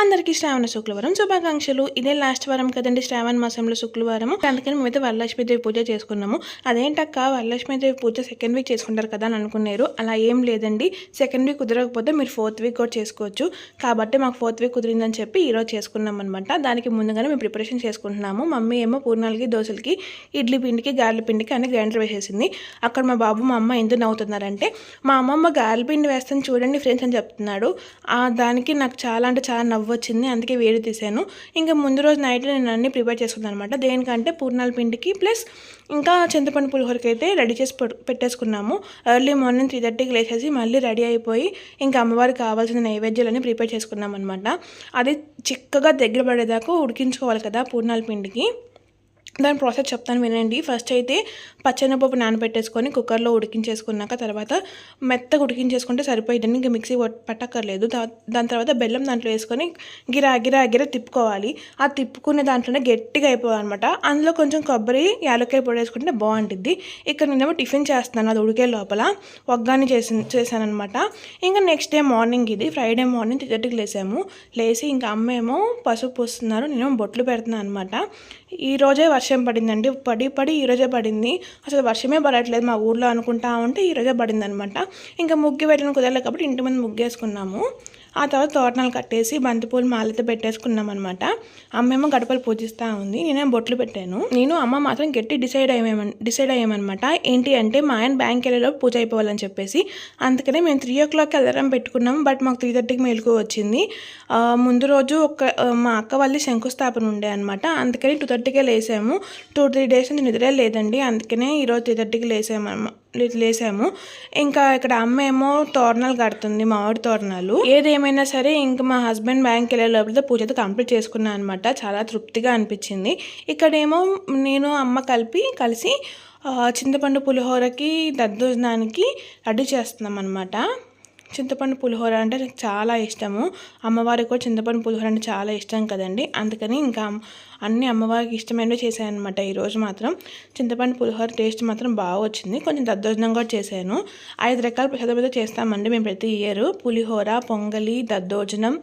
అందరికీ శ్రావణ శుక్రవారం శుభాకాంక్షలు. ఇదే లాస్ట్ వారం కదండి శ్రావణ మాసంలో శుక్రవారం అందుకని మేమైతే వరలక్ష్మీదేవి పూజ చేసుకున్నాము. అదేంటక్క వరలక్ష్మీదేవి పూజ సెకండ్ వీక్ చేసుకుంటారు కదా అని అనుకున్నారు. అలా ఏం లేదండి. సెకండ్ వీక్ కుదరకపోతే మీరు ఫోర్త్ వీక్ కూడా చేసుకోవచ్చు. కాబట్టి మాకు ఫోర్త్ వీక్ కుదిరిందని చెప్పి ఈరోజు చేసుకున్నాం అనమాట దానికి ముందుగానే మేము ప్రిపరేషన్ చేసుకుంటున్నాము. మమ్మీ ఏమో పూర్ణాలకి దోశలకి ఇడ్లీ పిండికి గారెల పిండికి అన్ని గ్రైండర్ వేసేసింది. అక్కడ మా బాబు మా అమ్మ ఎందుకు నవ్వుతున్నారంటే మా అమ్మమ్మ గారెల పిండి వేస్తాను చూడండి ఫ్రెండ్స్ అని చెప్తున్నాడు. దానికి నాకు చాలా అంటే చాలా నవ్వు వచ్చింది. అందుకే వేడి తీసాను. ఇంకా ముందు రోజు నైట్ నేను అన్ని ప్రిపేర్ చేసుకున్నాను అనమాట దేనికంటే పూర్ణాల పిండికి ప్లస్ ఇంకా చింతపండు పులిహోరకి అయితే రెడీ చేసి పెట్టేసుకున్నాము. ఎర్లీ మార్నింగ్ త్రీ థర్టీకి లేచేసి మళ్ళీ రెడీ అయిపోయి ఇంకా అమ్మవారికి కావాల్సిన నైవేద్యాలన్నీ ప్రిపేర్ చేసుకున్నాం అనమాట అది చిక్కగా దగ్గర పడేదాకా ఉడికించుకోవాలి కదా పూర్ణాల పిండికి. దాని ప్రాసెస్ చెప్తాను వినండి. ఫస్ట్ అయితే పచ్చెనపప్పు నానబెట్టేసుకొని కుక్కర్లో ఉడికించేసుకున్నాక తర్వాత మెత్తగా ఉడికించేసుకుంటే సరిపోయిందండి ఇంకా మిక్సీ పట్టక్కర్లేదు. దాని తర్వాత బెల్లం దాంట్లో వేసుకొని గిరా గిరా గిరా తిప్పుకోవాలి. ఆ తిప్పుకునే దాంట్లోనే గట్టిగా అయిపోవాలన్నమాట అందులో కొంచెం కొబ్బరి యాలక్కాయ పొడి వేసుకుంటే బాగుంటుంది. ఇక్కడ నేనేమో టిఫిన్ చేస్తున్నాను అది ఉడికే లోపల. ఒగ్గాని చేసి చేశానమాట అనమాట ఇంకా నెక్స్ట్ డే మార్నింగ్ ఇది. ఫ్రైడే మార్నింగ్ త్రీ లేసాము. లేచి ఇంకా అమ్మేమో పసుపు పూస్తున్నారు. నేనేమో బొట్లు పెడుతున్నాను అనమాట ఈరోజే వర్షం పడిందండి. పడి పడి ఈ రోజే పడింది. అసలు వర్షమే పడట్లేదు మా ఊర్లో అనుకుంటా ఉంటే ఈ రోజే పడింది అనమాట ఇంకా ముగ్గు పెట్టిన కుదరలేదు కాబట్టి ఇంటి ముందు ముగ్గేసుకున్నాము. ఆ తర్వాత తోరణాలు కట్టేసి బంతిపూలు మాలతో పెట్టేసుకున్నాం అనమాట అమ్మేమో గడపలు పూజిస్తూ ఉంది. నేనే బొట్లు పెట్టాను. నేను అమ్మ మాత్రం గట్టి డిసైడ్ అయ్యామన్ డిసైడ్ అయ్యామన్నమాట ఏంటి అంటే మా ఆయన బ్యాంక్ వెళ్ళేలో పూజ అయిపోవాలని చెప్పేసి. అందుకనే మేము త్రీ ఓ క్లాక్కి వెళ్ళడం పెట్టుకున్నాము. బట్ మాకు త్రీ థర్టీకి మేలుకు వచ్చింది. ముందు రోజు ఒక మా అక్క వాళ్ళది శంకుస్థాపన ఉండే అనమాట. అందుకని టూ థర్టీకే లేసాము. టూ త్రీ డేస్ నుంచి నిద్రే లేదండి. అందుకనే ఈరోజు త్రీ థర్టీకి లేసాము లేసాము. ఇంకా ఇక్కడ అమ్మ ఏమో తోరణాలు కడుతుంది మామిడి తోరణాలు. ఏదేమైనా సరే ఇంకా మా హస్బెండ్ బ్యాంక్ వెళ్ళే లోపల పూజతో కంప్లీట్ చేసుకున్నాను అనమాట చాలా తృప్తిగా అనిపించింది. ఇక్కడేమో నేను అమ్మ కలిపి కలిసి చింతపండు పులిహోరకి దద్దోజనానికి రెడీ చేస్తున్నాం అనమాట చింతపండు పులిహోర అంటే నాకు చాలా ఇష్టము. అమ్మవారికి కూడా చింతపండు పులిహోర అంటే చాలా ఇష్టం కదండి. అందుకని ఇంకా అన్ని అమ్మవారికి ఇష్టమైనవి చేశాను అనమాట ఈరోజు మాత్రం. చింతపండు పులిహోర టేస్ట్ మాత్రం బాగా వచ్చింది. కొంచెం దద్దోజనం కూడా చేశాను. ఐదు రకాల ప్రసాదం అయితే చేస్తామండి మేము ప్రతి ఇయర్. పులిహోర పొంగలి దద్దోజనం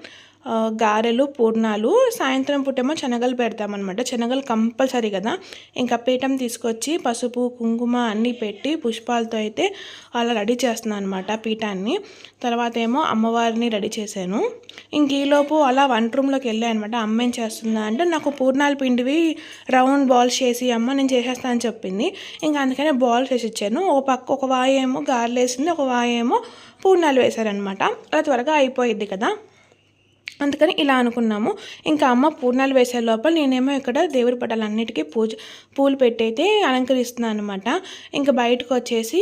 గారెలు పూర్ణాలు సాయంత్రం పూటేమో శనగలు పెడతామన్నమాట. శనగలు కంపల్సరీ కదా. ఇంకా పీఠం తీసుకొచ్చి పసుపు కుంకుమ అన్నీ పెట్టి పుష్పాలతో అయితే అలా రెడీ చేస్తున్నాను అనమాట పీఠాన్ని. తర్వాత ఏమో అమ్మవారిని రెడీ చేశాను. ఇంక ఈలోపు అలా వంట రూమ్లోకి వెళ్ళాను అనమాట అమ్మ ఏం చేస్తుందా అంటే నాకు పూర్ణాలు పిండివి రౌండ్ బాల్స్ చేసి అమ్మ నేను చేసేస్తానని చెప్పింది. ఇంకా అందుకనే బాల్స్ వేసి ఇచ్చాను. ఒక పక్క ఒక వాయేమో గారెలు వేసింది ఒక వాయేమో పూర్ణాలు వేశారనమాట అలా త్వరగా అయిపోయిద్ది కదా. అందుకని ఇలా అనుకున్నాము. ఇంకా అమ్మ పూర్ణాలు వేసే లోపల నేనేమో ఇక్కడ దేవుడి పటాలన్నిటికీ పూజ పూలు పెట్టయితే అలంకరిస్తున్నాను అనమాట ఇంకా బయటకు వచ్చేసి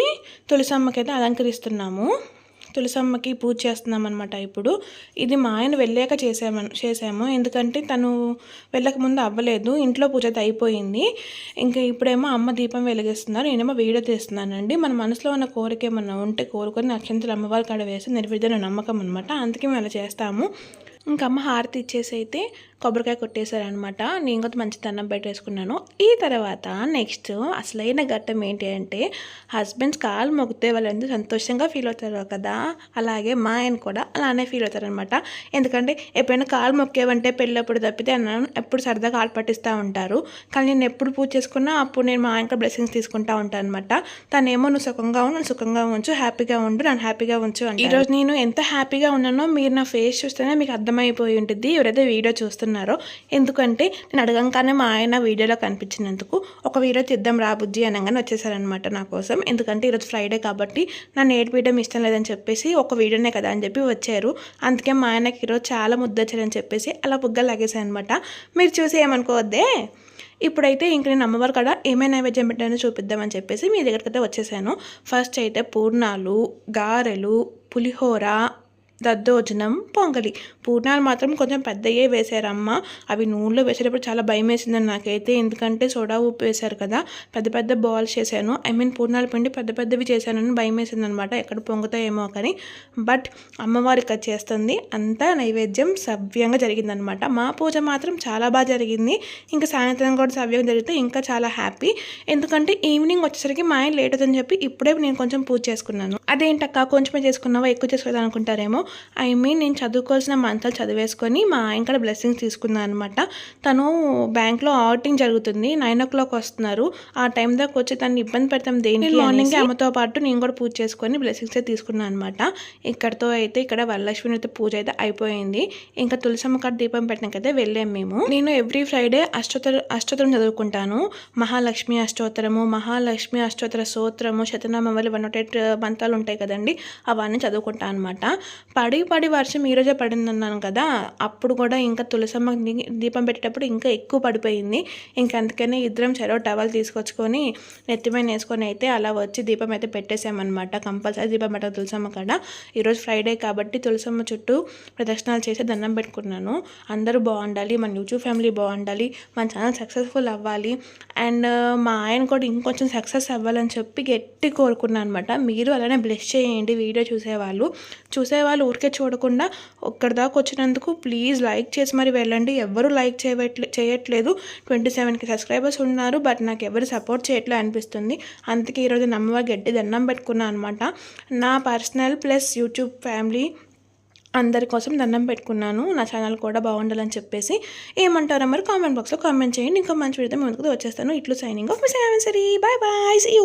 తులసమ్మకి అయితే అలంకరిస్తున్నాము. తులసమ్మకి పూజ చేస్తున్నాం అనమాట ఇప్పుడు. ఇది మా ఆయన వెళ్ళాక చేసాము చేసాము. ఎందుకంటే తను వెళ్ళక ముందు అవ్వలేదు. ఇంట్లో పూజ అయితే అయిపోయింది. ఇంకా ఇప్పుడేమో అమ్మ దీపం వెలిగిస్తున్నారు. నేనేమో వీడియో తీస్తున్నానండి. మన మనసులో ఉన్న కోరిక ఏమన్నా ఉంటే కోరుకొని నక్షత్రాలు అమ్మవారి కాడ వేసి నిర్విధన నమ్మకం అనమాట అందుకే మేము అలా చేస్తాము. ఇంకమ్మ హారతి ఇచ్చేసి అయితే కొబ్బరికాయ కొట్టేశారనమాట నేను కూడా మంచి దండం పెట్టేసుకున్నాను. ఈ తర్వాత నెక్స్ట్ అసలైన ఘట్టం ఏంటి అంటే హస్బెండ్స్ కాలు మొగితే వాళ్ళు ఎంత సంతోషంగా ఫీల్ అవుతారో కదా అలాగే మా ఆయన కూడా అలానే ఫీల్ అవుతారనమాట ఎందుకంటే ఎప్పుడైనా కాలు మొక్కేవంటే పెళ్ళప్పుడు తప్పితే అన్నాను ఎప్పుడు సరదాగా కాలు పట్టిస్తూ ఉంటారు. కానీ నేను ఎప్పుడు పూజ చేసుకున్నా అప్పుడు నేను మా ఆయన బ్లెస్సింగ్స్ తీసుకుంటా ఉంటాను అనమాట తనేమో నువ్వు సుఖంగా ఉండు నన్ను సుఖంగా ఉంచు హ్యాపీగా ఉండు నన్ను హ్యాపీగా ఉంచు ఈరోజు నేను ఎంత హ్యాపీగా ఉన్నానో మీరు నా ఫేస్ చూస్తేనే మీకు అర్థమైపోయి ఉంటుంది. ఎవరైతే వీడియో చేస్తున్నారో. ఎందుకంటే నేను అడగంగానే మా ఆయన వీడియోలో కనిపించినందుకు ఒక వీడియో తీద్దాం రా బుజ్జి అనగానే వచ్చేసారనమాట నా కోసం. ఎందుకంటే ఈరోజు ఫ్రైడే కాబట్టి నన్ను ఏడిపించడం ఇష్టం లేదని చెప్పేసి ఒక వీడియోనే కదా అని చెప్పి వచ్చారు. అందుకే మా ఆయనకి ఈరోజు చాలా ముద్దొచ్చారని చెప్పేసి అలా బుగ్గలు లాగేశానమాట అనమాట మీరు చూసి ఏమనుకోవద్దే. ఇప్పుడైతే ఇంక నేను అమ్మవారి కాడ ఏమైనా నైవేద్యం పెట్టానో చూపిద్దామని చెప్పేసి మీ దగ్గరికి అయితే వచ్చేసాను. ఫస్ట్ అయితే పూర్ణాలు గారెలు పులిహోర దద్దోజనం పొంగలి. పూర్ణాలు మాత్రం కొంచెం పెద్దయే వేశారమ్మ. అవి నూనెలో వేసేటప్పుడు చాలా భయం వేసిందని నాకైతే. ఎందుకంటే సోడా ఉప్పు వేశారు కదా. పెద్ద పెద్ద బాల్స్ చేశాను. ఐ మీన్ పూర్ణాల పిండి పెద్ద పెద్దవి చేశానని భయం వేసింది అనమాట ఎక్కడ పొంగుతాయేమో కానీ బట్ అమ్మవారికి అది చేస్తుంది. అంతా నైవేద్యం సవ్యంగా జరిగిందనమాట. మా పూజ మాత్రం చాలా బాగా జరిగింది. ఇంకా సాయంత్రం కూడా సవ్యంగా జరిగితే ఇంకా చాలా హ్యాపీ. ఎందుకంటే ఈవినింగ్ వచ్చేసరికి మా ఆయన లేట్ అవుతుందని చెప్పి ఇప్పుడే నేను కొంచెం పూజ చేసుకున్నాను. అదేంటక్క? కొంచెమే చేసుకున్నావా? ఎక్కువ చేసుకోలేదు అనుకుంటారేమో ఐ మీన్ నేను చదువుకోవాల్సిన మంత్రాలు చదివేసుకొని మా ఆయన కూడా బ్లెస్సింగ్స్ తీసుకున్నాను అనమాట తను బ్యాంక్లో ఆడిటింగ్ జరుగుతుంది. నైన్ ఓ క్లాక్ వస్తున్నారు. ఆ టైం దాకా వచ్చి తను ఇబ్బంది పెడతాం దేనికి మార్నింగ్ ఆమెతో పాటు నేను కూడా పూజ చేసుకొని బ్లెస్సింగ్స్ తీసుకున్నాను అనమాట ఇక్కడతో అయితే ఇక్కడ వరలక్ష్మి అయితే పూజ అయితే అయిపోయింది. ఇంకా తులసమ్మ కాడ దీపం పెట్టినాకైతే వెళ్ళాం మేము. నేను ఎవ్రీ ఫ్రైడే అష్టోత్తర అష్టోత్తరం చదువుకుంటాను. మహాలక్ష్మి అష్టోత్తరము మహాలక్ష్మి అష్టోత్తర స్తోత్రము శతనామావళి వన్ నాట్ ఎయిట్ మంత్రాలు ఉంటాయి కదండి అవన్నీ చదువుకుంటాను అనమాట పడి పడి వర్షం ఈరోజే పడిందన్నాను కదా అప్పుడు కూడా ఇంకా తులసమ్మ దీపం పెట్టేటప్పుడు ఇంకా ఎక్కువ పడిపోయింది. ఇంకా అందుకనే ఇద్దరం చెరో టవల్ తీసుకొచ్చుకొని నెత్తిమైన వేసుకొని అయితే అలా వచ్చి దీపం అయితే పెట్టేసామన్నమాట కంపల్సరీ దీపం పెట్ట తులసమ్మ కాడ. ఈరోజు ఫ్రైడే కాబట్టి తులసమ్మ చుట్టూ ప్రదక్షిణాలు చేసి దండం పెట్టుకున్నాను. అందరూ బాగుండాలి మన యూట్యూబ్ ఫ్యామిలీ బాగుండాలి మన ఛానల్ సక్సెస్ఫుల్ అవ్వాలి. అండ్ uh, మా ఆయన కూడా ఇంకొంచెం సక్సెస్ అవ్వాలని చెప్పి గట్టి కోరుకున్నాను అనమాట మీరు అలానే బ్లెస్ చేయండి వీడియో చూసేవాళ్ళు. చూసేవాళ్ళు ఊరికే చూడకుండా ఒక్కడి దాకా వచ్చినందుకు ప్లీజ్ లైక్ చేసి మరి వెళ్ళండి. ఎవరు లైక్ చేయట్లే చేయట్లేదు. ట్వంటీ సెవెన్కి సబ్స్క్రైబర్స్ ఉన్నారు బట్ నాకు ఎవరు సపోర్ట్ చేయట్లేదు అనిపిస్తుంది. అందుకే ఈరోజు నమ్మవ గడ్డి దండం పెట్టుకున్నాను అనమాట నా పర్సనల్ ప్లస్ యూట్యూబ్ ఫ్యామిలీ అందరి కోసం దండం పెట్టుకున్నాను. నా ఛానల్ కూడా బాగుండాలని చెప్పేసి ఏమంటారో మరి కామెంట్ బాక్స్లో కామెంట్ చేయండి. ఇంకా మంచి వీడియో ముందుకు వచ్చేస్తాను. ఇట్లు సైనింగ్ ఆఫ్ మిస్ సరీ. Bye bye. సీ